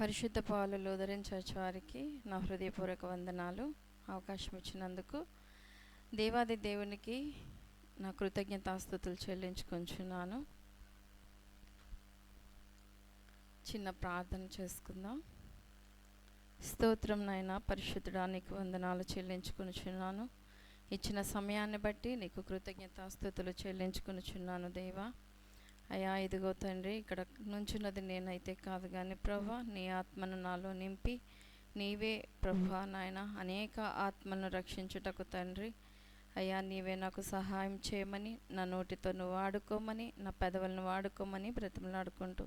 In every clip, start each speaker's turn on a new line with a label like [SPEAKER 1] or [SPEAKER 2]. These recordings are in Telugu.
[SPEAKER 1] పరిశుద్ధ పాలు ఉదరించవచ్చు వారికి నా హృదయపూర్వక వందనాలు అవకాశం ఇచ్చినందుకు. దేవాది దేవునికి నా కృతజ్ఞతాస్థుతులు చెల్లించుకుంటున్నాను. చిన్న ప్రార్థన చేసుకుందాం. స్తోత్రం నాయన పరిశుద్ధడానికి వందనాలు చెల్లించుకునిచున్నాను ఇచ్చిన సమయాన్ని బట్టి నీకు కృతజ్ఞతాస్థుతులు చెల్లించుకునిచున్నాను దేవా. అయా ఇదిగో తండ్రి ఇక్కడ నుంచున్నది నేనైతే కాదు కానీ ప్రభా నీ ఆత్మను నాలో నింపి నీవే ప్రభా నాయన అనేక ఆత్మలను రక్షించుటకు తండ్రి. అయ్యా నీవే నాకు సహాయం చేయమని నా నోటితో నువ్వు వాడుకోమని నా పెదవులను వాడుకోమని బ్రతిమలాడుకుంటూ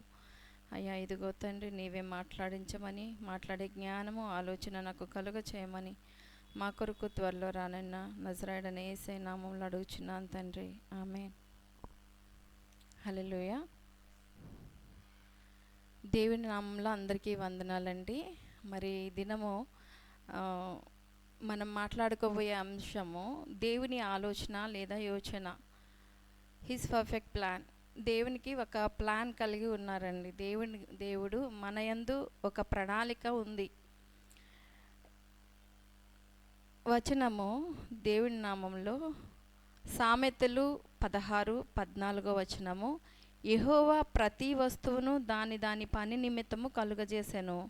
[SPEAKER 1] అయ్యా ఇదిగో తండ్రి నీవే మాట్లాడించమని మాట్లాడే జ్ఞానము ఆలోచన నాకు కలుగ చేయమని మా కొరకు త్వరలో రానన్న నజరాయుడని ఏసై నామంలో అడుగుచున్నాను తండ్రి. ఆమె హలోయ దేవుని నామంలో అందరికీ వందనాలండి. మరి దినము మనం మాట్లాడుకోబోయే అంశము దేవుని ఆలోచన లేదా యోచన. హిస్ పర్ఫెక్ట్ ప్లాన్ దేవునికి ఒక ప్లాన్ కలిగి ఉన్నారండి. దేవుని దేవుడు మన యందు ఒక ప్రణాళిక ఉంది. వచనము దేవుని నామంలో సామెతలు పదహారు పద్నాలుగో వచనము. యహోవా ప్రతి వస్తువును దాని దాని పని నిమిత్తము కలుగజేశాను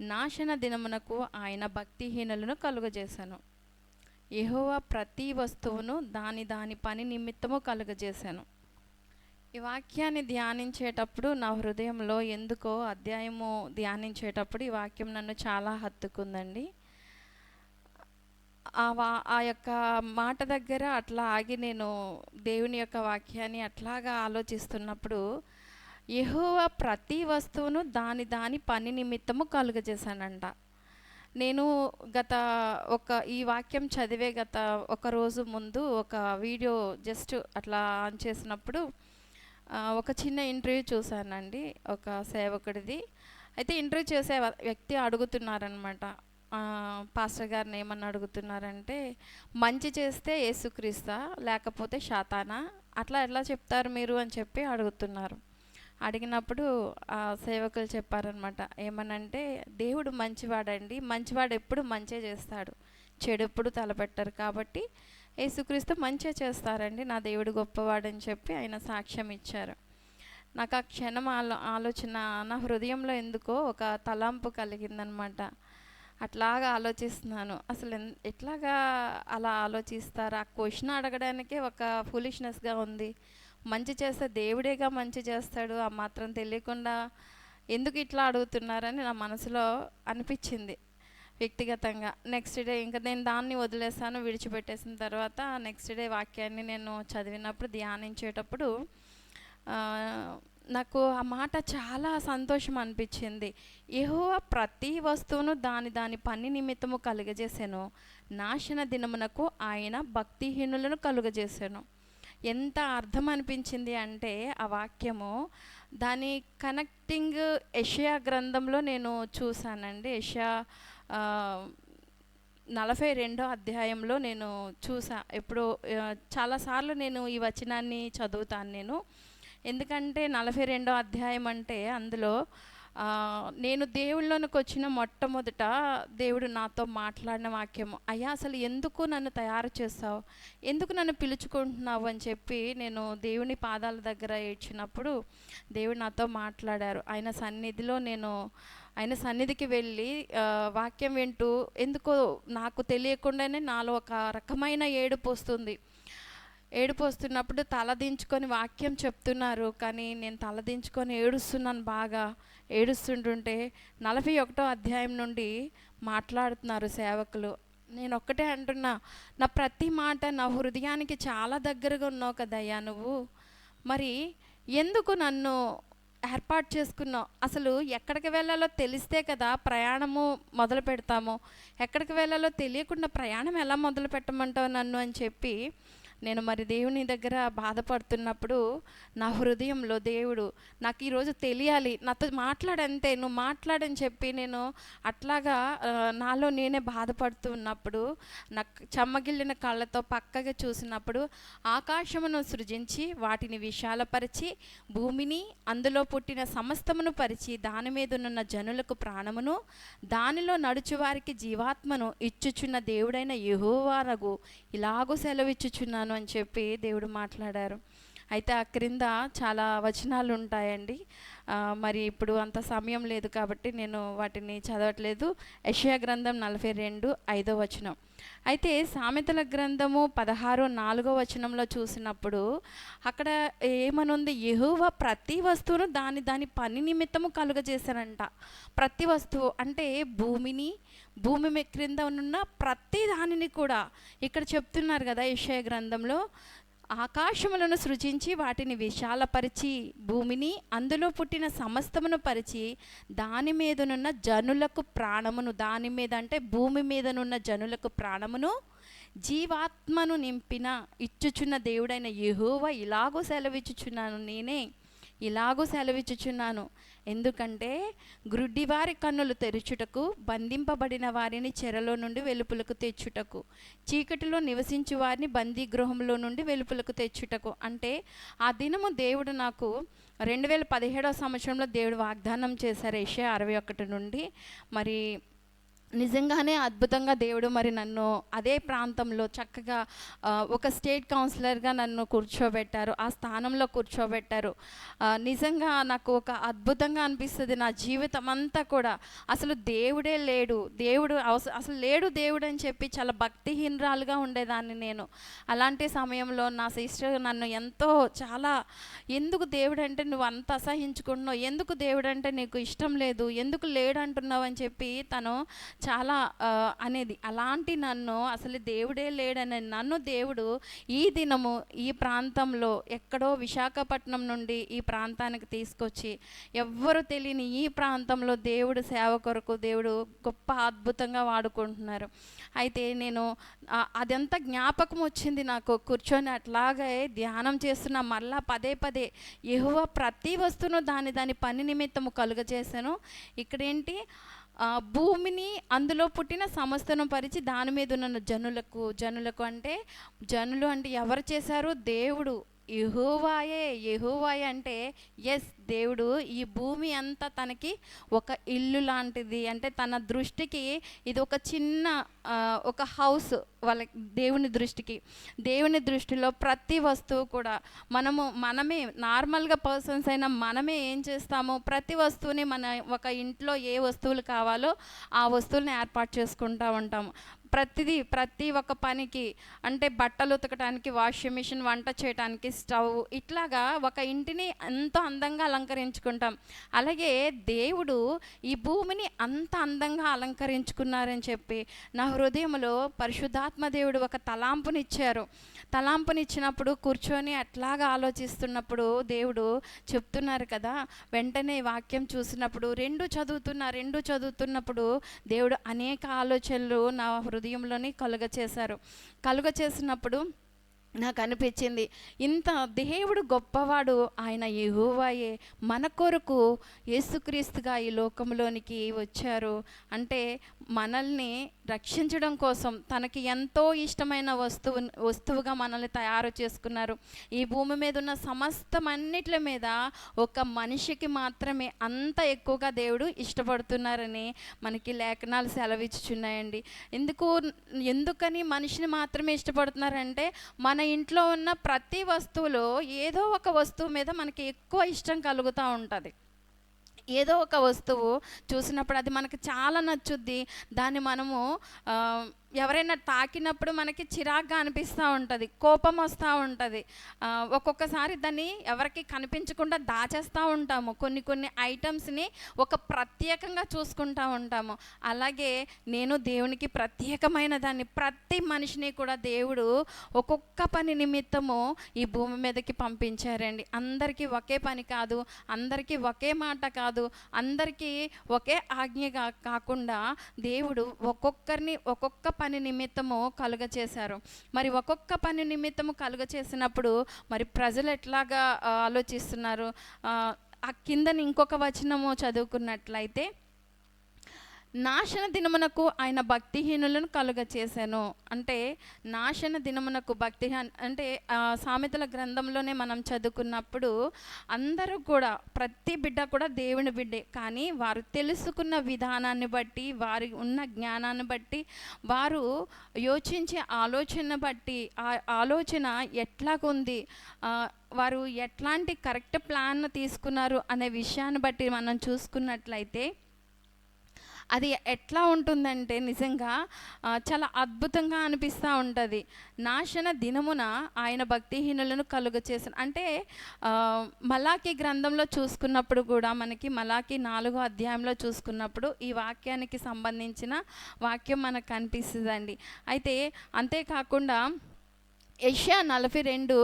[SPEAKER 1] నాశన దినమునకు ఆయన భక్తిహీనులను కలుగజేశాను యహోవా ప్రతి వస్తువును దాని దాని పని నిమిత్తము కలుగజేశాను ఈ వాక్యాన్ని ధ్యానించేటప్పుడు నా హృదయంలో ఎందుకో అధ్యాయము ధ్యానించేటప్పుడు ఈ వాక్యం నన్ను చాలా హత్తుకుందండి. ఆ వా ఆ యొక్క మాట దగ్గర అట్లా ఆగి నేను దేవుని యొక్క వాక్యాన్ని అట్లాగా ఆలోచిస్తున్నప్పుడు యహోవ ప్రతి వస్తువును దాని దాని పని నిమిత్తము కలుగజేశానంట. నేను గత ఒక ఈ వాక్యం చదివే గత ఒక రోజు ముందు ఒక వీడియో జస్ట్ అట్లా ఆన్ చేసినప్పుడు ఒక చిన్న ఇంటర్వ్యూ చూశానండి ఒక సేవకుడిది. అయితే ఇంటర్వ్యూ చేసే వ్యక్తి అడుగుతున్నారనమాట పాస్టర్ గారిని ఏమని అడుగుతున్నారంటే మంచి చేస్తే ఏసుక్రీస్తా లేకపోతే శాతానా? అట్లా ఎట్లా చెప్తారు మీరు అని చెప్పి అడుగుతున్నారు. అడిగినప్పుడు ఆ సేవకులు చెప్పారనమాట ఏమనంటే దేవుడు మంచివాడండి మంచివాడు ఎప్పుడు మంచే చేస్తాడు చెడు ఎప్పుడు తలపెట్టరు కాబట్టి యేసుక్రీస్తు మంచే చేస్తారండి నా దేవుడు గొప్పవాడని చెప్పి ఆయన సాక్ష్యం ఇచ్చారు. నాకు ఆ క్షణం ఆలో ఆలోచన నా హృదయంలో ఎందుకో ఒక తలంపు కలిగిందనమాట అట్లాగా ఆలోచిస్తున్నాను. అసలు ఎట్లాగా అలా ఆలోచిస్తారు? ఆ క్వశ్చన్ అడగడానికే ఒక ఫూలిష్నెస్గా ఉంది. మంచి చేస్తే దేవుడేగా మంచి చేస్తాడు ఆ మాత్రం తెలియకుండా ఎందుకు ఇట్లా అడుగుతున్నారని నా మనసులో అనిపించింది వ్యక్తిగతంగా. నెక్స్ట్ డే ఇంకా నేను దాన్ని వదిలేసాను విడిచిపెట్టేసిన తర్వాత నెక్స్ట్ డే వాక్యాన్ని నేను చదివినప్పుడు ధ్యానించేటప్పుడు నాకు ఆ మాట చాలా సంతోషం అనిపించింది. యెహోవా ప్రతి వస్తువును దాని దాని పని నిమిత్తము కలుగజేసాను. నాశన దినమునకు ఆయన భక్తిహీనులను కలుగజేశాను ఎంత అర్థం అనిపించింది అంటే ఆ వాక్యము దాని కనెక్టింగ్ యషయా గ్రంథంలో నేను చూశానండి. యషయా నలభై రెండో అధ్యాయంలో నేను చూసా. ఎప్పుడు చాలాసార్లు నేను ఈ వచనాన్ని చదువుతాను నేను. ఎందుకంటే నలభై రెండో అధ్యాయం అంటే అందులో నేను దేవుళ్ళలోనికి వచ్చిన మొట్టమొదట దేవుడు నాతో మాట్లాడిన వాక్యం అయ్యా అసలు ఎందుకు నన్ను తయారు చేస్తావు ఎందుకు నన్ను పిలుచుకుంటున్నావు అని చెప్పి నేను దేవుని పాదాల దగ్గర ఏడ్చినప్పుడు దేవుడు నాతో మాట్లాడారు. ఆయన సన్నిధిలో నేను ఆయన సన్నిధికి వెళ్ళి వాక్యం వింటూ ఎందుకో నాకు తెలియకుండానే నాలో ఒక రకమైన ఏడుపు వస్తుంది. ఏడుపు వస్తున్నప్పుడు తలదించుకొని వాక్యం చెప్తున్నారు. కానీ నేను తలదించుకొని ఏడుస్తున్నాను బాగా. ఏడుస్తుంటుంటే నలభై ఒకటో అధ్యాయం నుండి మాట్లాడుతున్నారు సేవకులు. నేను ఒక్కటే అంటున్నా నా ప్రతి మాట నా హృదయానికి చాలా దగ్గరగా ఉన్నావు కదయ్యా నువ్వు. మరి ఎందుకు నన్ను ఏర్పాటు చేసుకున్నావు? అసలు ఎక్కడికి వెళ్ళాలో తెలిస్తే కదా ప్రయాణము మొదలు పెడతాము ఎక్కడికి వెళ్ళాలో తెలియకుండా ప్రయాణం ఎలా మొదలు పెట్టమంటావు నన్ను అని చెప్పి నేను మరి దేవుని దగ్గర బాధపడుతున్నప్పుడు నా హృదయంలో దేవుడు నాకు ఈరోజు తెలియాలి నాతో మాట్లాడంతే నువ్వు మాట్లాడని చెప్పి నేను అట్లాగా నాలో నేనే బాధపడుతున్నప్పుడు నాకు చెమ్మగిల్లిన కళ్ళతో పక్కగా చూసినప్పుడు ఆకాశమును సృజించి వాటిని విశాలపరిచి భూమిని అందులో పుట్టిన సమస్తమును పరిచి దాని మీదనున్న జనులకు ప్రాణమును దానిలో నడుచువారికి జీవాత్మను ఇచ్చుచున్న దేవుడైన యహోవారగు ఇలాగూ సెలవిచ్చుచున్నాను. అని చెప్పి దేవుడు మాట్లాడారు. అయితే ఆ క్రింద చాలా వచనాలు ఉంటాయండి మరి ఇప్పుడు అంత సమయం లేదు కాబట్టి నేను వాటిని చదవట్లేదు. యెషయా గ్రంథం నలభై రెండు ఐదో వచనం. అయితే సామెతల గ్రంథము పదహారు నాలుగో వచనంలో చూసినప్పుడు అక్కడ ఏమనుంది? ఎహువ ప్రతి వస్తువును దాని దాని పని నిమిత్తము కలుగజేశారంట. ప్రతి వస్తువు అంటే భూమిని భూమి క్రింద ఉన్న ప్రతి దానిని కూడా. ఇక్కడ చెప్తున్నారు కదా యెషయా గ్రంథంలో ఆకాశములను సృజించి వాటిని విశాలపరిచి భూమిని అందులో పుట్టిన సమస్తమును పరిచి దాని మీదనున్న జనులకు ప్రాణమును దాని మీద అంటే భూమి మీదనున్న జనులకు ప్రాణమును జీవాత్మను నింపిన ఇచ్చుచున్న దేవుడైన యెహోవా ఇలాగూ సెలవిచ్చుచున్నాను నేనే ఇలాగూ సెలవిచ్చుచున్నాను. ఎందుకంటే గ్రుడ్డివారి కన్నులు తెరుచుటకు బంధింపబడిన వారిని చెరలో నుండి వెలుపులకు తెచ్చుటకు చీకటిలో నివసించు వారిని బందీ గృహంలో నుండి వెలుపులకు తెచ్చుటకు. అంటే ఆ దినము దేవుడు నాకు రెండు వేల పదిహేడవ సంవత్సరంలో దేవుడు వాగ్దానం చేశారు. ఏషియా అరవై ఒకటి నుండి. మరి నిజంగానే అద్భుతంగా దేవుడు మరి నన్ను అదే ప్రాంతంలో చక్కగా ఒక స్టేట్ కౌన్సిలర్గా నన్ను కూర్చోబెట్టారు ఆ స్థానంలో కూర్చోబెట్టారు. నిజంగా నాకు ఒక అద్భుతంగా అనిపిస్తుంది నా జీవితం అంతా కూడా. అసలు దేవుడే లేడు దేవుడు అవసరం అసలు లేడు దేవుడు అని చెప్పి చాలా భక్తిహీనరాలుగా ఉండేదాన్ని నేను. అలాంటి సమయంలో నా సిస్టర్ నన్ను ఎంతో చాలా ఎందుకు దేవుడు అంటే నువ్వు అంత అసహించుకుంటున్నావు? ఎందుకు దేవుడు అంటే నీకు ఇష్టం లేదు? ఎందుకు లేడు అంటున్నావు? అని చెప్పి తను చాలా అనేది అలాంటి నన్ను అసలు దేవుడే లేడని నన్ను దేవుడు ఈ దినము ఈ ప్రాంతంలో ఎక్కడో విశాఖపట్నం నుండి ఈ ప్రాంతానికి తీసుకొచ్చి ఎవ్వరు తెలియని ఈ ప్రాంతంలో దేవుడు సేవ కొరకు దేవుడు గొప్ప అద్భుతంగా వాడుకుంటున్నారు. అయితే నేను అదంతా జ్ఞాపకం వచ్చింది నాకు కూర్చొని అట్లాగే ధ్యానం చేస్తున్న మళ్ళా పదే పదే ఎహువ ప్రతి వస్తువును దాని దాని పని నిమిత్తము కలుగజేశాను. ఇక్కడేంటి? భూమిని అందులో పుట్టిన సమస్తను పరిచి దాని మీద ఉన్న జనులకు జనులకు అంటే జనులు అంటే ఎవరు చేశారు? దేవుడు. ఎహోవాయే యెహోవాయే అంటే ఎస్ దేవుడు ఈ భూమి అంతా తనకి ఒక ఇల్లు లాంటిది. అంటే తన దృష్టికి ఇది ఒక చిన్న ఒక హౌస్ వాళ్ళ దేవుని దృష్టికి. దేవుని దృష్టిలో ప్రతి వస్తువు కూడా మనము మనమే నార్మల్గా పర్సన్స్ అయినా మనమే ఏం చేస్తాము ప్రతి వస్తువుని మన ఒక ఇంట్లో ఏ వస్తువులు కావాలో ఆ వస్తువులను ఏర్పాటు చేసుకుంటూ ఉంటాము. ప్రతిదీ ప్రతి ఒక్క పనికి అంటే బట్టలు ఉతకడానికి వాషింగ్ మిషన్ వంట చేయడానికి స్టవ్ ఇట్లాగా ఒక ఇంటిని ఎంతో అందంగా అలంకరించుకుంటాం. అలాగే దేవుడు ఈ భూమిని అంత అందంగా అలంకరించుకున్నారని చెప్పి నా హృదయంలో పరిశుద్ధాత్మ దేవుడు ఒక తలాంపునిచ్చారు. తలాంపునిచ్చినప్పుడు కూర్చొని అట్లాగా ఆలోచిస్తున్నప్పుడు దేవుడు చెప్తున్నారు కదా వెంటనే వాక్యం చూసినప్పుడు రెండు చదువుతున్న రెండు చదువుతున్నప్పుడు దేవుడు అనేక ఆలోచనలు నా హృదయంలోని కలుగ చేశారు కలుగ చేసినప్పుడు నాకు అనిపించింది ఇంత దేవుడు గొప్పవాడు ఆయన యెహోవాయే మన కొరకు యేసుక్రీస్తుగా ఈ లోకంలోనికి వచ్చారు. అంటే మనల్ని రక్షించడం కోసం తనకి ఎంతో ఇష్టమైన వస్తువు వస్తువుగా మనల్ని తయారు చేసుకున్నారు. ఈ భూమి మీద ఉన్న సమస్తమన్నిట్ల మీద ఒక మనిషికి మాత్రమే అంత ఎక్కువగా దేవుడు ఇష్టపడుతున్నారని మనకి లేఖనాలు సెలవిచ్చుచున్నాయండి. ఎందుకు ఎందుకని మనిషిని మాత్రమే ఇష్టపడుతున్నారంటే మన ఇంట్లో ఉన్న ప్రతి వస్తువులో ఏదో ఒక వస్తువు మీద మనకి ఎక్కువ ఇష్టం కలుగుతూ ఉంటుంది. ఏదో ఒక వస్తువు చూసినప్పుడు అది మనకి చాలా నచ్చుద్ది. దాన్ని మనము ఎవరైనా తాకినప్పుడు మనకి చిరాగ్గా అనిపిస్తూ ఉంటుంది కోపం వస్తూ ఉంటుంది. ఒక్కొక్కసారి దాన్ని ఎవరికి కనిపించకుండా దాచేస్తూ ఉంటాము. కొన్ని కొన్ని ఐటమ్స్ని ఒక ప్రత్యేకంగా చూసుకుంటూ ఉంటాము. అలాగే నేను దేవునికి ప్రత్యేకమైన దాన్ని ప్రతి మనిషిని కూడా దేవుడు ఒక్కొక్క పని నిమిత్తము ఈ భూమి మీదకి పంపించారండి. అందరికీ ఒకే పని కాదు అందరికీ ఒకే మాట కాదు అందరికీ ఒకే ఆజ్ఞగా కాకుండా దేవుడు ఒక్కొక్కరిని ఒక్కొక్క పని నిమిత్తము కలుగ చేశారు మరి ఒక్కొక్క పని నిమిత్తము కలుగ చేసినప్పుడు మరి ప్రజలు ఎట్లాగా ఆలోచిస్తున్నారు? ఆ, ఆ కిందని ఇంకొక వచనము చదువుకున్నట్లయితే నాశన దినమునకు ఆయన భక్తిహీనులను కలుగ చేశాను. అంటే నాశన దినమునకు భక్తి అంటే ఆ, సామెతల గ్రంథంలోనే మనం చదువుకున్నప్పుడు అందరూ కూడా ప్రతి బిడ్డ కూడా దేవుని బిడ్డే. కానీ వారు తెలుసుకున్న విధానాన్ని బట్టి వారి ఉన్న జ్ఞానాన్ని బట్టి వారు యోచించే ఆలోచన బట్టి ఆ ఆలోచన ఎట్లాగుంది ఆ, వారు ఎట్లాంటి కరెక్ట్ ప్లాన్ తీసుకున్నారు అనే విషయాన్ని బట్టి మనం చూసుకున్నట్లయితే అది ఎట్లా ఉంటుందంటే నిజంగా చాలా అద్భుతంగా అనిపిస్తూ ఉంటుంది. నాశన దినమున ఆయన భక్తిహీనులను కలుగ చేసిన అంటే మలాకి గ్రంథంలో చూసుకున్నప్పుడు కూడా మనకి మలాకి నాలుగో అధ్యాయంలో చూసుకున్నప్పుడు ఈ వాక్యానికి సంబంధించిన వాక్యం మనకు కనిపిస్తుందండి. అయితే అంతేకాకుండా ఏషియా నలభై రెండు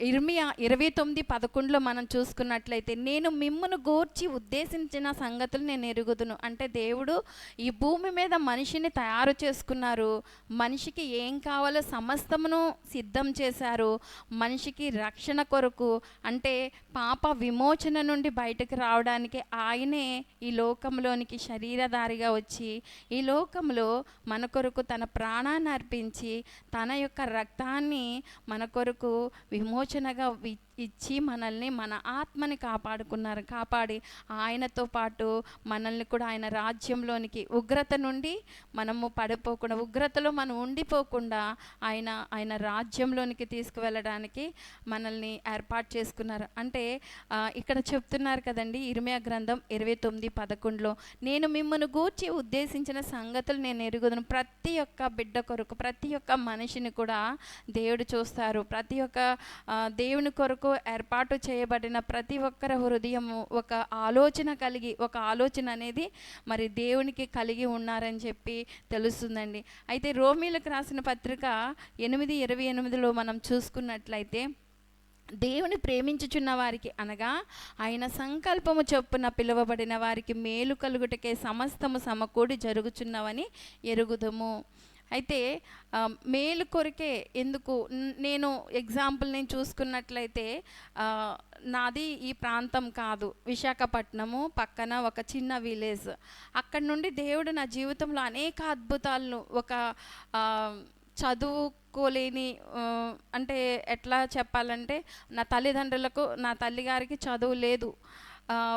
[SPEAKER 1] ఇర్మియా ఇరవై తొమ్మిది పదకొండులో మనం చూసుకున్నట్లయితే నేను మిమ్మును గూర్చి ఉద్దేశించిన సంగతులు నేను ఎరుగుదును. అంటే దేవుడు ఈ భూమి మీద మనిషిని తయారు చేసుకున్నారు. మనిషికి ఏం కావాలో సమస్తమును సిద్ధం చేశారు. మనిషికి రక్షణ కొరకు అంటే పాప విమోచన నుండి బయటకు రావడానికి ఆయనే ఈ లోకంలోనికి శరీరధారిగా వచ్చి ఈ లోకంలో మన కొరకు తన ప్రాణాన్ని అర్పించి తన యొక్క రక్తాన్ని మన కొరకు విమో విమోచనగా వి- ఇచ్చి మనల్ని మన ఆత్మని కాపాడుకున్నారు. కాపాడి ఆయనతో పాటు మనల్ని కూడా ఆయన రాజ్యంలోనికి ఉగ్రత నుండి మనము పడిపోకుండా ఉగ్రతలో మనం ఉండిపోకుండా ఆయన ఆయన రాజ్యంలోనికి తీసుకువెళ్ళడానికి మనల్ని ఏర్పాటు చేసుకున్నారు. అంటే ఇక్కడ చెప్తున్నారు కదండి ఇర్మియా గ్రంథం ఇరవై తొమ్మిది పదకొండులో నేను మిమ్మల్ని గూర్చి ఉద్దేశించిన సంగతులు నేను ఎరుగుదను. ప్రతి ఒక్క బిడ్డ కొరకు ప్రతి ఒక్క మనిషిని కూడా దేవుడు చూస్తారు. ప్రతి ఒక్క దేవుని కొరకు ఏర్పాటు చేయబడిన ప్రతి ఒక్కరి హృదయము ఒక ఆలోచన కలిగి ఒక ఆలోచన అనేది మరి దేవునికి కలిగి ఉన్నారని చెప్పి తెలుస్తుందండి. అయితే రోమీలకు రాసిన పత్రిక ఎనిమిది ఇరవై ఎనిమిదిలో మనం చూసుకున్నట్లయితే దేవుని ప్రేమించుచున్న వారికి అనగా ఆయన సంకల్పము చొప్పున పిలువబడిన వారికి మేలు కలుగుటకే సమస్తము సమకూడి జరుగుచున్నవని ఎరుగుదము. అయితే మేలు కొరికే ఎందుకు? నేను ఎగ్జాంపుల్ నేను చూసుకున్నట్లయితే నాది ఈ ప్రాంతం కాదు. విశాఖపట్నము పక్కన ఒక చిన్న విలేజ్ అక్కడ నుండి దేవుడు నా జీవితంలో అనేక అద్భుతాలను ఒక చదువుకోలేని అంటే ఎట్లా చెప్పాలంటే నా తల్లిదండ్రులకు నా తల్లిగారికి చదువు లేదు.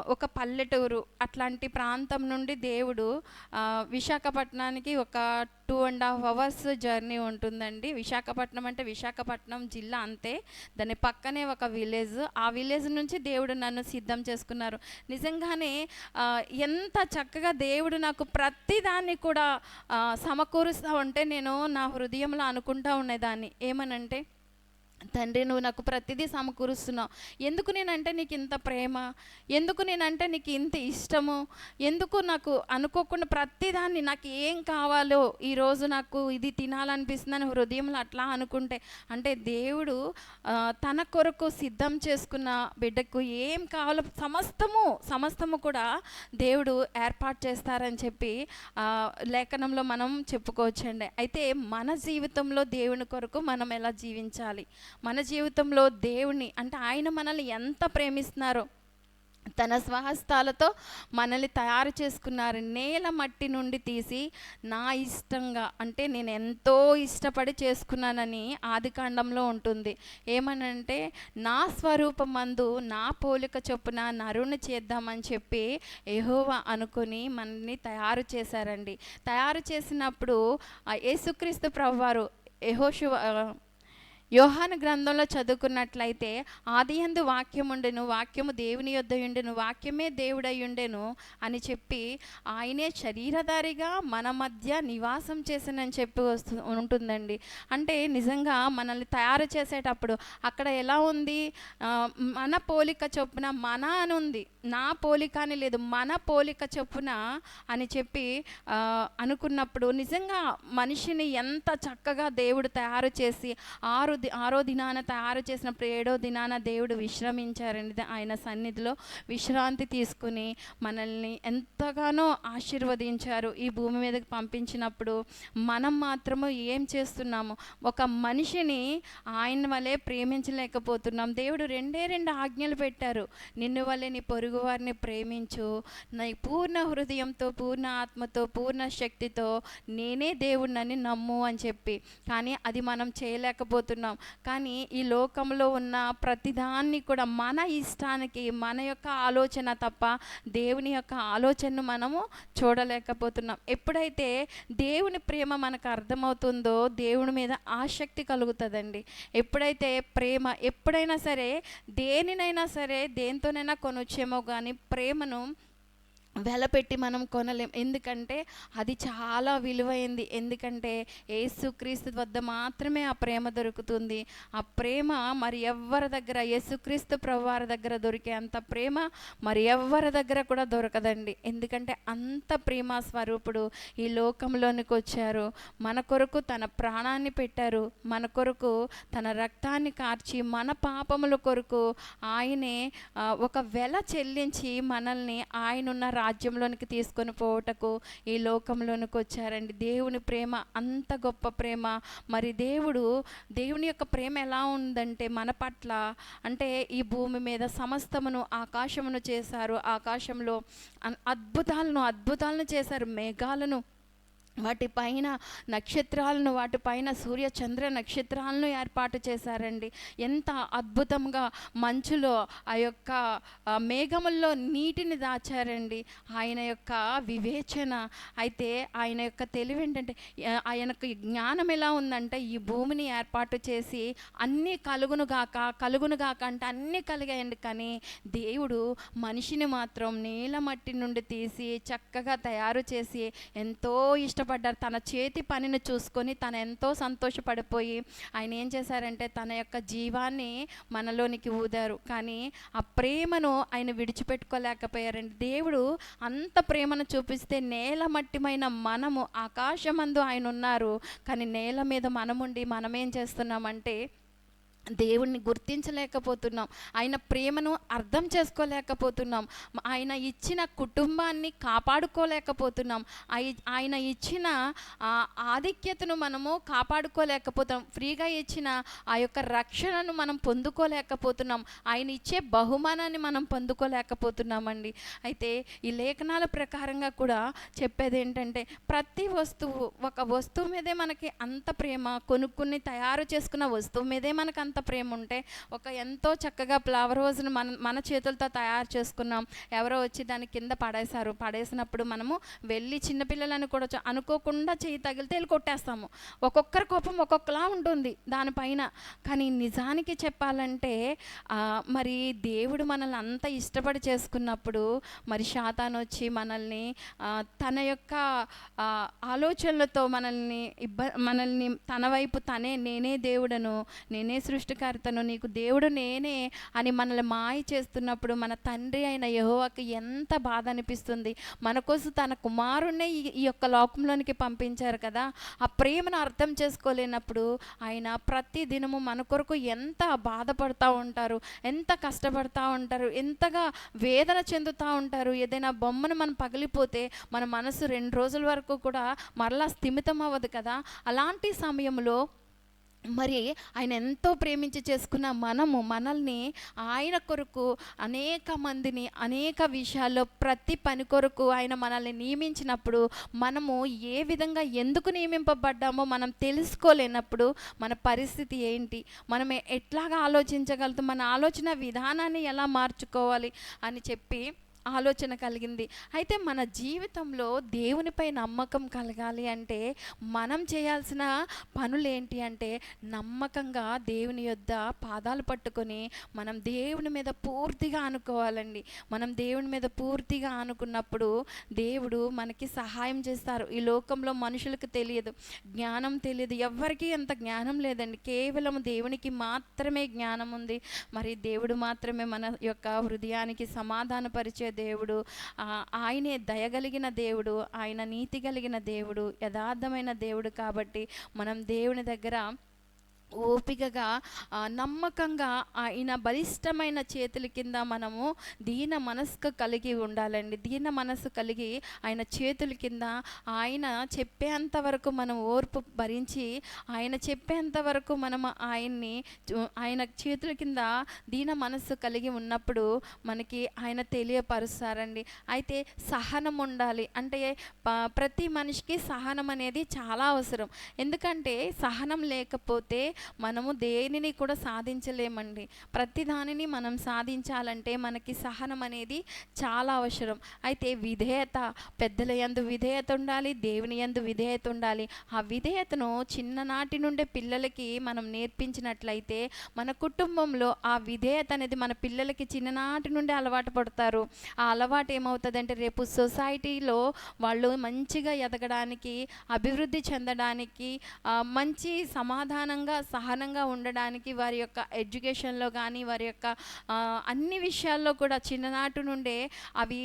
[SPEAKER 1] ఒక పల్లెటూరు అట్లాంటి ప్రాంతం నుండి దేవుడు విశాఖపట్నానికి ఒక two and half hours journey ఉంటుందండి. విశాఖపట్నం అంటే విశాఖపట్నం జిల్లా అంతే. దాని పక్కనే ఒక విలేజ్ ఆ విలేజ్ నుంచి దేవుడు నన్ను సిద్ధం చేసుకున్నారు. నిజంగానే ఎంత చక్కగా దేవుడు నాకు ప్రతిదాన్ని కూడా సమకూరుస్తా సమకూరుస్తూ ఉంటే నేను నా హృదయంలో అనుకుంటా ఉండేదాన్ని. ఏమనంటే తండ్రి నువ్వు నాకు ప్రతిదీ సమకూరుస్తున్నావు. ఎందుకు నేనంటే నీకు ఇంత ప్రేమ? ఎందుకు నేనంటే నీకు ఇంత ఇష్టము? ఎందుకు నాకు అనుకోకుండా ప్రతిదాన్ని నాకు ఏం కావాలో ఈరోజు నాకు ఇది తినాలనిపిస్తుందని హృదయంలో అట్లా అనుకుంటే అంటే దేవుడు తన కొరకు సిద్ధం చేసుకున్న బిడ్డకు ఏం కావాలో సమస్తము సమస్తము కూడా దేవుడు ఏర్పాటు చేస్తారని చెప్పి లేఖనంలో మనం చెప్పుకోవచ్చండి. అయితే మన జీవితంలో దేవుని కొరకు మనం ఎలా జీవించాలి? మన జీవితంలో దేవుణ్ణి అంటే ఆయన మనల్ని ఎంత ప్రేమిస్తున్నారో తన స్వహస్తాలతో మనల్ని తయారు చేసుకున్నారు నేల మట్టి నుండి తీసి నా ఇష్టంగా అంటే నేను ఎంతో ఇష్టపడి చేసుకున్నానని ఆది కాండంలో ఉంటుంది. ఏమనంటే నా స్వరూపమందు నా పోలిక చొప్పున నరుని చేద్దామని చెప్పి ఎహోవా అనుకొని మనల్ని తయారు చేశారండి. తయారు చేసినప్పుడు యేసుక్రీస్తు ప్రభువారు యహోశివ యోహాను గ్రంథంలో చదువుకున్నట్లయితే ఆదియందు వాక్యం ఉండెను వాక్యము దేవుని యొద్ద ఉండెను వాక్యమే దేవుడై ఉండెను అని చెప్పి ఆయనే శరీరధారిగా మన మధ్య నివాసం చేసినని చెప్పి వస్తు ఉంటుందండి. అంటే నిజంగా మనల్ని తయారు చేసేటప్పుడు అక్కడ ఎలా ఉంది? మన పోలిక చొప్పున మన అని ఉంది. నా పోలిక అని లేదు మన పోలిక చొప్పున అని చెప్పి అనుకున్నప్పుడు నిజంగా మనిషిని ఎంత చక్కగా దేవుడు తయారు చేసి ఆరు ఆరో దినాన తయారు చేసినప్పుడు ఏడో దినాన దేవుడు విశ్రమించారండి. ఆయన సన్నిధిలో విశ్రాంతి తీసుకుని మనల్ని ఎంతగానో ఆశీర్వదించారు. ఈ భూమి మీదకి పంపించినప్పుడు మనం మాత్రము ఏం చేస్తున్నాము? ఒక మనిషిని ఆయన వలె ప్రేమించలేకపోతున్నాం. దేవుడు రెండే రెండు ఆజ్ఞలు పెట్టారు. నిన్ను వలె నీ పొరుగు వారిని ప్రేమించు. నీ పూర్ణ హృదయంతో పూర్ణ ఆత్మతో పూర్ణ శక్తితో నేనే దేవుడినని నమ్ము అని చెప్పి. కానీ అది మనం చేయలేకపోతున్నాం. కానీ ఈ లోకంలో ఉన్న ప్రతిదాన్ని కూడా మన ఇష్టానికి మన యొక్క ఆలోచన తప్ప దేవుని యొక్క ఆలోచనను మనము చూడలేకపోతున్నాం. ఎప్పుడైతే దేవుని ప్రేమ మనకు అర్థమవుతుందో దేవుని మీద ఆసక్తి కలుగుతుందండి. ఎప్పుడైతే ప్రేమ ఎప్పుడైనా సరే దేనినైనా సరే దేంతోనైనా కొనొచ్చేమో కానీ ప్రేమను వెల పెట్టి మనం కొనలేం. ఎందుకంటే అది చాలా విలువైంది. ఎందుకంటే యేసుక్రీస్తు వద్ద మాత్రమే ఆ ప్రేమ దొరుకుతుంది. ఆ ప్రేమ మరి ఎవ్వరి దగ్గర యేసుక్రీస్తు ప్రభువారి దగ్గర దొరికే అంత ప్రేమ మరి ఎవ్వరి దగ్గర కూడా దొరకదండి. ఎందుకంటే అంత ప్రేమ స్వరూపుడు ఈ లోకంలోనికి వచ్చారు. మన కొరకు తన ప్రాణాన్ని పెట్టారు. మన కొరకు తన రక్తాన్ని కార్చి మన పాపముల కొరకు ఆయనే ఒక వెల చెల్లించి మనల్ని ఆయనున్న రాజ్యంలోనికి తీసుకొని పోవటకు ఈ లోకంలోనికి వచ్చారండి. దేవుని ప్రేమ అంత గొప్ప ప్రేమ. మరి దేవుడు దేవుని యొక్క ప్రేమ ఎలా ఉందంటే మన పట్ల అంటే ఈ భూమి మీద సమస్తమును ఆకాశమును చేశారు. ఆకాశంలో అన్- అద్భుతాలను అద్భుతాలను చేశారు. మేఘాలను వాటిపైన నక్షత్రాలను వాటిపైన సూర్య చంద్ర నక్షత్రాలను ఏర్పాటు చేశారండి. ఎంత అద్భుతంగా మంచులో ఆ యొక్క మేఘముల్లో నీటిని దాచారండి. ఆయన యొక్క వివేచన అయితే ఆయన యొక్క తెలివి ఏంటంటే ఆయనకు జ్ఞానం ఎలా ఉందంటే ఈ భూమిని ఏర్పాటు చేసి అన్నీ కలుగును గాక కలుగును గాక అంటే అన్నీ కలిగాయండి. కానీ దేవుడు మనిషిని మాత్రం నీల మట్టి నుండి తీసి చక్కగా తయారు చేసి ఎంతో సంతోషపడ్డారు తన చేతి పనిని చూసుకొని తను ఎంతో సంతోషపడిపోయి ఆయన ఏం చేశారంటే తన యొక్క జీవాన్ని మనలోనికి ఊదారు. కానీ ఆ ప్రేమను ఆయన విడిచిపెట్టుకోలేకపోయారండి. దేవుడు అంత ప్రేమను చూపిస్తే నేల మట్టిమైన మనము ఆకాశమందు ఆయన ఉన్నారు. కానీ నేల మీద మనముండి మనమేం చేస్తున్నామంటే దేవుణ్ణి గుర్తించలేకపోతున్నాం. ఆయన ప్రేమను అర్థం చేసుకోలేకపోతున్నాం. ఆయన ఇచ్చిన కుటుంబాన్ని కాపాడుకోలేకపోతున్నాం. ఆయన ఇచ్చిన ఆ, ఆధిక్యతను మనము కాపాడుకోలేకపోతున్నాం ఫ్రీగా ఇచ్చిన ఆ యొక్క రక్షణను మనం పొందుకోలేకపోతున్నాం. ఆయన ఇచ్చే బహుమానాన్ని మనం పొందుకోలేకపోతున్నామండి. అయితే ఈ లేఖనాల ప్రకారంగా కూడా చెప్పేది ఏంటంటే ప్రతి వస్తువు ఒక వస్తువు మీదే మనకి అంత ప్రేమ కొనుక్కుని తయారు చేసుకున్న వస్తువు మీదే మనకు అంత ప్రేమ ఉంటే ఒక ఎంతో చక్కగా ఫ్లవర్ రోజును మన మన చేతులతో తయారు చేసుకున్నాం. ఎవరో వచ్చి దాని కింద పడేశారు. పడేసినప్పుడు మనము వెళ్ళి చిన్నపిల్లలను కూడా అనుకోకుండా చేయి తగిలితే వెళ్ళి కొట్టేస్తాము. ఒక్కొక్కరి కోపం ఒక్కొక్కలా ఉంటుంది దానిపైన. కానీ నిజానికి చెప్పాలంటే మరి దేవుడు మనల్ని అంత ఇష్టపడి చేసుకున్నప్పుడు మరి శాతాన్ వచ్చి మనల్ని తన యొక్క ఆలోచనలతో మనల్ని ఇబ్బ మనల్ని తన వైపు తనే నేనే దేవుడను నేనే సృష్టి సృష్టికర్తను నీకు దేవుడు నేనే అని మనల్ని మాయ చేస్తున్నప్పుడు మన తండ్రి అయిన యహోవాకి ఎంత బాధ అనిపిస్తుంది. మన కోసం తన కుమారుణ్ణే ఈ ఈ యొక్క లోకంలోనికి పంపించారు కదా. ఆ ప్రేమను అర్థం చేసుకోలేనప్పుడు ఆయన ప్రతి దినము మన కొరకు ఎంత బాధపడుతూ ఉంటారు ఎంత కష్టపడుతూ ఉంటారు ఎంతగా వేదన చెందుతూ ఉంటారు. ఏదైనా బొమ్మను మనం పగిలిపోతే మన మనసు రెండు రోజుల వరకు కూడా మరలా స్థిమితం అవ్వదు కదా. అలాంటి సమయంలో మరి ఆయన ఎంతో ప్రేమించి చేసుకున్న మనము మనల్ని ఆయన కొరకు అనేక మందిని అనేక విషయాల్లో ప్రతి పని కొరకు ఆయన మనల్ని నియమించినప్పుడు మనము ఏ విధంగా ఎందుకు నియమింపబడ్డామో మనం తెలుసుకోలేనప్పుడు మన పరిస్థితి ఏంటి? మనం ఎట్లాగా ఆలోచించగలుగుతాం? మన ఆలోచన విధానాన్ని ఎలా మార్చుకోవాలి? అని చెప్పి ఆలోచన కలిగింది. అయితే మన జీవితంలో దేవునిపై నమ్మకం కలగాలి అంటే మనం చేయాల్సిన పనులు ఏంటి అంటే నమ్మకంగా దేవుని యొద్ద పాదాలు పట్టుకొని మనం దేవుని మీద పూర్తిగా అనుకోవాలండి. మనం దేవుని మీద పూర్తిగా అనుకున్నప్పుడు దేవుడు మనకి సహాయం చేస్తారు. ఈ లోకంలో మనుషులకు తెలియదు. జ్ఞానం తెలియదు. ఎవ్వరికీ అంత జ్ఞానం లేదండి. కేవలం దేవునికి మాత్రమే జ్ఞానం ఉంది. మరి దేవుడు మాత్రమే మన యొక్క హృదయానికి సమాధానపరిచే దేవుడు ఆయనే దయగలిగిన దేవుడు ఆయన నీతి కలిగిన దేవుడు యథార్థమైన దేవుడు కాబట్టి మనం దేవుని దగ్గర ఓపికగా నమ్మకంగా ఆయన బలిష్టమైన చేతుల కింద మనము దీన మనస్సు కలిగి ఉండాలండి. దీన మనస్సు కలిగి ఆయన చేతుల కింద ఆయన చెప్పేంత వరకు మనం ఓర్పు భరించి ఆయన చెప్పేంత వరకు మనం ఆయన్ని ఆయన చేతుల కింద దీన మనస్సు కలిగి ఉన్నప్పుడు మనకి ఆయన తెలియపరుస్తారండి. అయితే సహనం ఉండాలి. అంటే ప్రతి మనిషికి సహనం అనేది చాలా అవసరం. ఎందుకంటే సహనం లేకపోతే మనము దేనిని కూడా సాధించలేమండి. ప్రతి దానిని మనం సాధించాలంటే మనకి సహనం అనేది చాలా అవసరం. అయితే విధేయత పెద్దల యందు విధేయత ఉండాలి దేవుని యందు విధేయత ఉండాలి. ఆ విధేయతను చిన్ననాటి నుండే పిల్లలకి మనం నేర్పించినట్లయితే మన కుటుంబంలో ఆ విధేయత అనేది మన పిల్లలకి చిన్ననాటి నుండి అలవాటు పడతారు. ఆ అలవాటు ఏమవుతుందంటే రేపు సొసైటీలో వాళ్ళు మంచిగా ఎదగడానికి అభివృద్ధి చెందడానికి మంచి సమాధానంగా సహనంగా ఉండడానికి వారి యొక్క ఎడ్యుకేషన్లో కానీ వారి యొక్క అన్ని విషయాల్లో కూడా చిన్ననాటి నుండే అవి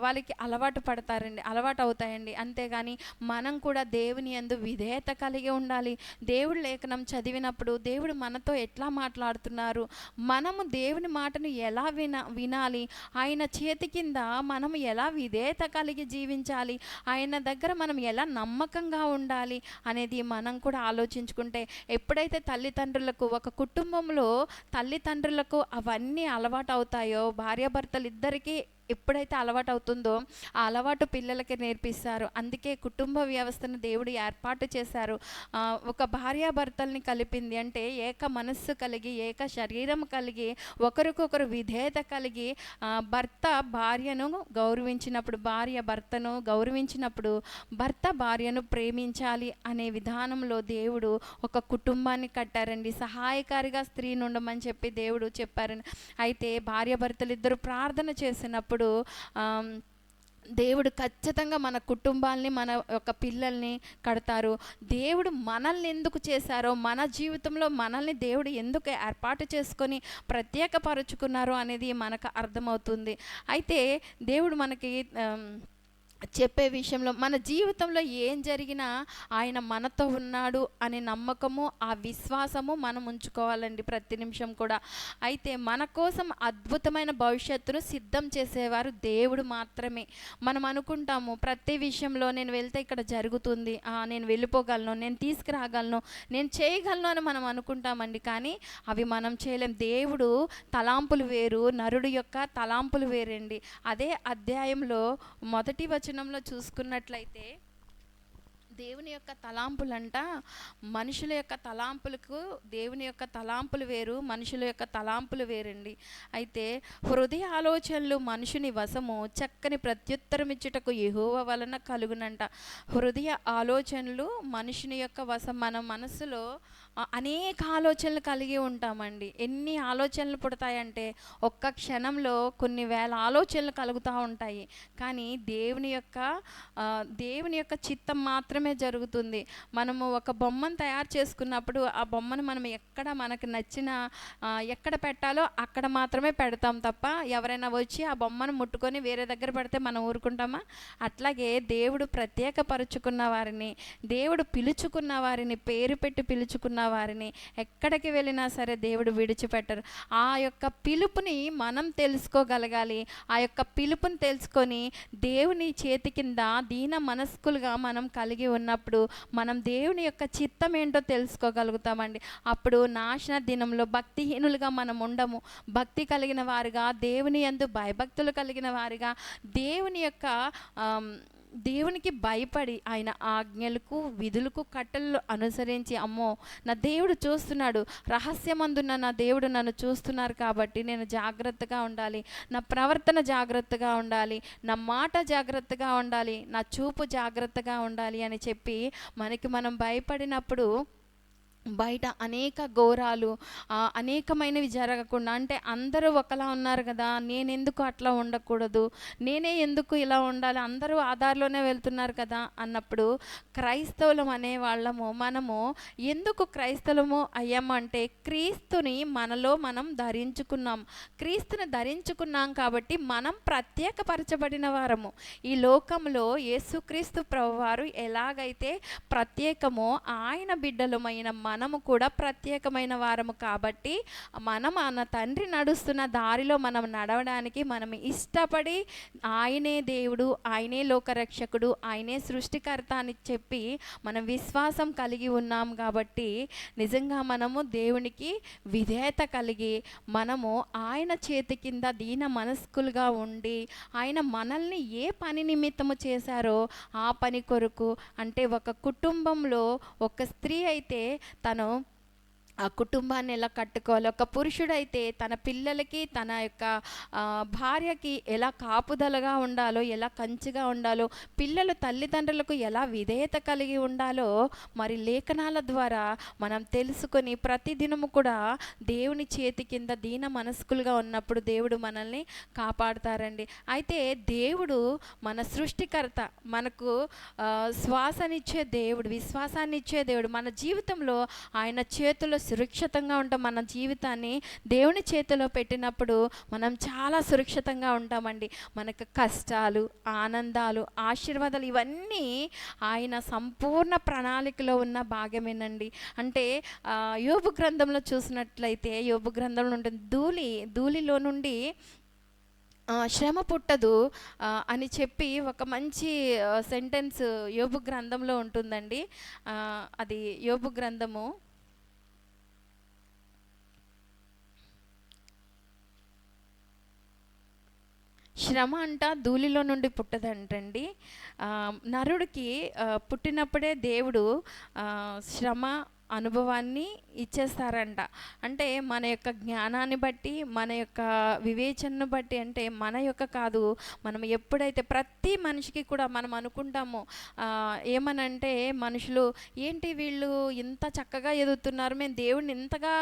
[SPEAKER 1] వాళ్ళకి అలవాటు పడతారండి అలవాటు అవుతాయండి. అంతేగాని మనం కూడా దేవుని యందు విధేయత కలిగి ఉండాలి. దేవుడు లేఖనం చదివినప్పుడు దేవుడు మనతో ఎట్లా మాట్లాడుతున్నారు? మనము దేవుని మాటను ఎలా విన వినాలి? ఆయన చేతి కింద మనం ఎలా విధేయత కలిగి జీవించాలి? ఆయన దగ్గర మనం ఎలా నమ్మకంగా ఉండాలి? అనేది మనం కూడా ఆలోచించుకుంటే ఎప్పుడైతే తల్లిదండ్రులకు ఒక కుటుంబంలో తల్లిదండ్రులకు అవన్నీ అలవాటు అవుతాయో భార్యాభర్తలు ఇద్దరికీ ఎప్పుడైతే అలవాటు అవుతుందో ఆ అలవాటు పిల్లలకి నేర్పిస్తారు. అందుకే కుటుంబ వ్యవస్థను దేవుడు ఏర్పాటు చేశారు. ఒక భార్యాభర్తల్ని కలిపింది అంటే ఏక మనస్సు కలిగి ఏక శరీరం కలిగి ఒకరికొకరు విధేయత కలిగి భర్త భార్యను గౌరవించినప్పుడు భార్య భర్తను గౌరవించినప్పుడు భర్త భార్యను ప్రేమించాలి అనే విధానంలో దేవుడు ఒక కుటుంబాన్ని కట్టారండి. సహాయకారిగా స్త్రీని ఉండమని చెప్పి దేవుడు చెప్పారని. అయితే భార్య భర్తలు ఇద్దరు ప్రార్థన చేసినప్పుడు ఆమ్, దేవుడు ఖచ్చితంగా మన కుటుంబాల్ని మన యొక్క పిల్లల్ని కడతారు. దేవుడు మనల్ని ఎందుకు చేశారో మన జీవితంలో మనల్ని దేవుడు ఎందుకు ఏర్పాటు చేసుకొని ప్రత్యేకపరుచుకున్నారో అనేది మనకు అర్థమవుతుంది. అయితే దేవుడు మనకి చెప్పే విషయంలో మన జీవితంలో ఏం జరిగినా ఆయన మనతో ఉన్నాడు అనే నమ్మకము ఆ విశ్వాసము మనం ఉంచుకోవాలండి ప్రతి నిమిషం కూడా. అయితే మన కోసం అద్భుతమైన భవిష్యత్తును సిద్ధం చేసేవారు దేవుడు మాత్రమే. మనం అనుకుంటాము ప్రతి విషయంలో నేను వెళ్తే ఇక్కడ జరుగుతుంది నేను వెళ్ళిపోగలను నేను తీసుకురాగలను నేను చేయగలను అని మనం అనుకుంటామండి. కానీ అవి మనం చేయలేం. దేవుడు తలాంపులు వేరు నరుడు యొక్క తలాంపులు వేరండి. అదే అధ్యాయంలో మొదటి వచనంలో చూసుకున్నట్లయితే దేవుని యొక్క తలాంపులంట మనుషుల యొక్క తలాంపులకు దేవుని యొక్క తలాంపులు వేరు మనుషుల యొక్క తలాంపులు వేరండి. అయితే హృదయ ఆలోచనలు మనుషుని వశము చక్కని ప్రత్యుత్తరం ఇచ్చుటకు ఎహోవ వలన కలుగునంట. హృదయ ఆలోచనలు మనుషుని యొక్క వశం మన మనసులో అనేక ఆలోచనలు కలిగి ఉంటామండి. ఎన్ని ఆలోచనలు పుడతాయంటే ఒక్క క్షణంలో కొన్ని వేల ఆలోచనలు కలుగుతూ ఉంటాయి. కానీ దేవుని యొక్క దేవుని యొక్క చిత్తం మాత్రమే జరుగుతుంది. మనము ఒక బొమ్మను తయారు చేసుకున్నప్పుడు ఆ బొమ్మను మనం ఎక్కడ మనకు నచ్చిన ఎక్కడ పెట్టాలో అక్కడ మాత్రమే పెడతాం తప్ప ఎవరైనా వచ్చి ఆ బొమ్మను ముట్టుకొని వేరే దగ్గర పెడితే మనం ఊరుకుంటామా? అట్లాగే దేవుడు ప్రత్యేకపరుచుకున్న వారిని దేవుడు పిలుచుకున్న వారిని పేరు పెట్టి పిలుచుకున్న వారిని ఎక్కడికి వెళ్ళినా సరే దేవుడు విడిచిపెట్టరు. ఆ యొక్క పిలుపుని మనం తెలుసుకోగలగాలి. ఆ యొక్క పిలుపుని తెలుసుకొని దేవుని చేతి కింద దీన మనస్కులుగా మనం కలిగి ఉన్నప్పుడు మనం దేవుని యొక్క చిత్తం ఏంటో తెలుసుకోగలుగుతామండి. అప్పుడు నాశన దినంలో భక్తిహీనులుగా మనం ఉండము. భక్తి కలిగిన వారుగా దేవుని యందు భయభక్తులు కలిగిన వారిగా దేవుని యొక్క దేవునికి భయపడి ఆయన ఆజ్ఞలకు విధులకు కట్టలు అనుసరించి అమ్మో నా దేవుడు చూస్తున్నాడు. రహస్యమందున్న నా దేవుడు నన్ను చూస్తున్నారు కాబట్టి నేను జాగ్రత్తగా ఉండాలి. నా ప్రవర్తన జాగ్రత్తగా ఉండాలి. నా మాట జాగ్రత్తగా ఉండాలి. నా చూపు జాగ్రత్తగా ఉండాలి అని చెప్పి మనకి మనం భయపడినప్పుడు బయట అనేక ఘోరాలు అనేకమైనవి జరగకుండా అంటే అందరూ ఒకలా ఉన్నారు కదా నేను ఎందుకు అట్లా ఉండకూడదు నేనే ఎందుకు ఇలా ఉండాలి అందరూ ఆధార్లోనే వెళ్తున్నారు కదా అన్నప్పుడు క్రైస్తవులం అనే వాళ్ళము మనము ఎందుకు క్రైస్తవము అయ్యామంటే క్రీస్తుని మనలో మనం ధరించుకున్నాం. క్రీస్తుని ధరించుకున్నాం కాబట్టి మనం ప్రత్యేకపరచబడిన వారము. ఈ లోకంలో యేసుక్రీస్తు ప్రభువారు ఎలాగైతే ప్రత్యేకమో ఆయన బిడ్డలమైన మనము కూడా ప్రత్యేకమైన వారము కాబట్టి మనం మన తండ్రి నడుస్తున్న దారిలో మనం నడవడానికి మనం ఇష్టపడి ఆయనే దేవుడు ఆయనే లోకరక్షకుడు ఆయనే సృష్టికర్త అని చెప్పి మనం విశ్వాసం కలిగి ఉన్నాం కాబట్టి నిజంగా మనము దేవునికి విధేయత కలిగి మనము ఆయన చేతి కింద దీన మనస్కులుగా ఉండి ఆయన మనల్ని ఏ పని నిమిత్తము చేశారో ఆ పని కొరకు అంటే ఒక కుటుంబంలో ఒక స్త్రీ అయితే తను ఆ కుటుంబాన్ని ఎలా కట్టుకోవాలి? ఒక పురుషుడైతే తన పిల్లలకి తన యొక్క భార్యకి ఎలా కాపుదలగా ఉండాలో ఎలా కంచిగా ఉండాలో పిల్లలు తల్లిదండ్రులకు ఎలా విధేయత కలిగి ఉండాలో మరి లేఖనాల ద్వారా మనం తెలుసుకొని ప్రతిదినము కూడా దేవుని చేతి కింద దీన మనస్కులుగా ఉన్నప్పుడు దేవుడు మనల్ని కాపాడుతారండి. అయితే దేవుడు మన సృష్టికర్త మనకు శ్వాసనిచ్చే దేవుడు విశ్వాసాన్ని ఇచ్చే దేవుడు మన జీవితంలో ఆయన చేతులు సురక్షితంగా ఉంటాం. మన జీవితాన్ని దేవుని చేతిలో పెట్టినప్పుడు మనం చాలా సురక్షితంగా ఉంటామండి. మనకు కష్టాలు ఆనందాలు ఆశీర్వాదాలు ఇవన్నీ ఆయన సంపూర్ణ ప్రణాళికలో ఉన్న భాగమేనండి. అంటే యోబు గ్రంథంలో చూసినట్లయితే యోబు గ్రంథంలో ఉంటుంది ధూళి ధూళిలో నుండి శ్రమ పుట్టదు అని చెప్పి ఒక మంచి సెంటెన్స్ యోబు గ్రంథంలో ఉంటుందండి. అది యోబు గ్రంథము. శ్రమ అంట ధూళిలో నుండి పుట్టదంటండి. నరుడికి పుట్టినప్పుడే దేవుడు శ్రమ అనుభవాన్ని ఇచ్చేస్తారంట. అంటే మన యొక్క జ్ఞానాన్ని బట్టి మన యొక్క వివేచనను బట్టి అంటే మన యొక్క కాదు మనం ఎప్పుడైతే ప్రతి మనిషికి కూడా మనం అనుకుంటాము ఏమనంటే మనుషులు ఏంటి వీళ్ళు ఇంత చక్కగా ఎదుగుతున్నారు మేము దేవుడిని ఇంతగా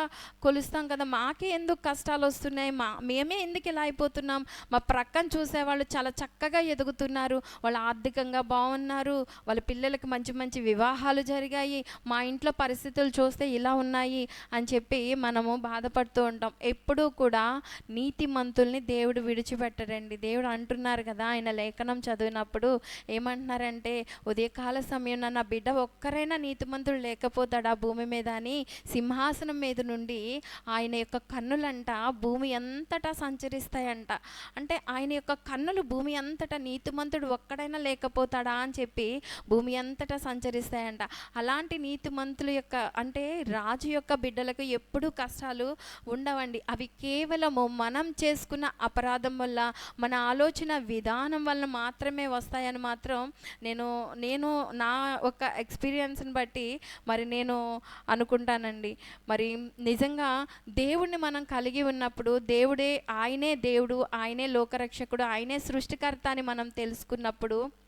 [SPEAKER 1] కొలుస్తాం కదా మాకే ఎందుకు కష్టాలు వస్తున్నాయి మా మేమే ఎందుకు ఇలా అయిపోతున్నాం మా ప్రక్కన చూసేవాళ్ళు చాలా చక్కగా ఎదుగుతున్నారు వాళ్ళు ఆర్థికంగా బాగున్నారు వాళ్ళ పిల్లలకి మంచి మంచి వివాహాలు జరిగాయి మా ఇంట్లో పరిస్థితి పరిస్థితులు చూస్తే ఇలా ఉన్నాయి అని చెప్పి మనము బాధపడుతూ ఉంటాం. ఎప్పుడూ కూడా నీతిమంతుల్ని దేవుడు విడిచిపెట్టడండి దేవుడు అంటున్నారు కదా ఆయన లేఖనం చదివినప్పుడు ఏమంటున్నారంటే ఉదయకాల సమయం నా బిడ్డ ఒక్కరైనా నీతిమంతుడు లేకపోతాడా భూమి మీద? అని సింహాసనం మీద నుండి ఆయన యొక్క కన్నులంట భూమి అంతటా సంచరిస్తాయంట. అంటే ఆయన యొక్క కన్నులు భూమి అంతటా నీతిమంతుడు ఒక్కడైనా లేకపోతాడా అని చెప్పి భూమి అంతటా సంచరిస్తాయంట. అలాంటి నీతిమంతుల యొక్క అంటే రాజు యొక్క బిడ్డలకు ఎప్పుడూ కష్టాలు ఉండవండి. అవి కేవలము మనం చేసుకున్న అపరాధం వల్ల మన ఆలోచన విధానం వల్ల మాత్రమే వస్తాయని మాత్రం నేను నేను నా ఒక ఎక్స్పీరియన్స్ని బట్టి మరి నేను అనుకుంటానండి. మరి నిజంగా దేవుణ్ణి మనం కలిగి ఉన్నప్పుడు దేవుడే ఆయనే దేవుడు ఆయనే లోకరక్షకుడు ఆయనే సృష్టికర్త అని మనం తెలుసుకున్నప్పుడు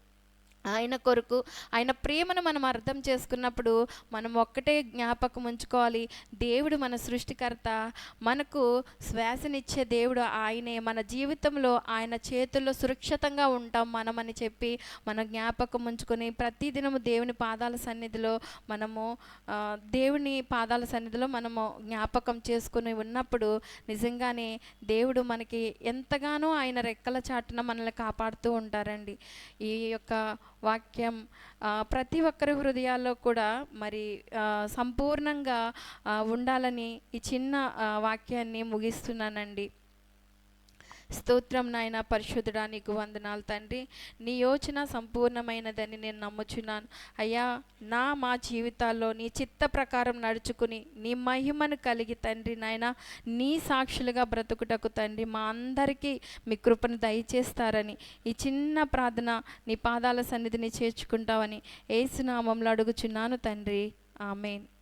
[SPEAKER 1] ఆయన కొరకు ఆయన ప్రేమను మనం అర్థం చేసుకున్నప్పుడు మనం ఒక్కటే జ్ఞాపకం ఉంచుకోవాలి. దేవుడు మన సృష్టికర్త. మనకు శ్వాసనిచ్చే దేవుడు ఆయనే. మన జీవితంలో ఆయన చేతుల్లో సురక్షితంగా ఉంటాం మనమని చెప్పి మన జ్ఞాపకం ఉంచుకొని ప్రతిదినము దేవుని పాదాల సన్నిధిలో మనము దేవుని పాదాల సన్నిధిలో మనము జ్ఞాపకం చేసుకుని ఉన్నప్పుడు నిజంగానే దేవుడు మనకి ఎంతగానో ఆయన రెక్కల చాటున మనల్ని కాపాడుతూ ఉంటారండి. ఈ యొక్క వాక్యం ఆ, ప్రతి ఒక్కరి హృదయాల్లో కూడా మరి ఆ, సంపూర్ణంగా ఆ, ఉండాలని ఈ చిన్న ఆ, వాక్యాన్ని ముగిస్తున్నానండి. స్తోత్రం నాయన పరిశుద్ధుడా నీకు వందనాలు తండ్రి. నీ యోచన సంపూర్ణమైనదని నేను నమ్ముచున్నాను. అయ్యా నా మా జీవితాల్లో నీ చిత్త ప్రకారం నడుచుకుని నీ మహిమను కలిగి తండ్రి నాయన నీ సాక్షులుగా బ్రతుకుటకు తండ్రి మా అందరికీ మీ కృపను దయచేస్తారని ఈ చిన్న ప్రార్థన నీ పాదాల సన్నిధిని చేర్చుకుంటావని ఏసునామంలో అడుగుచున్నాను తండ్రి. ఆమెన్.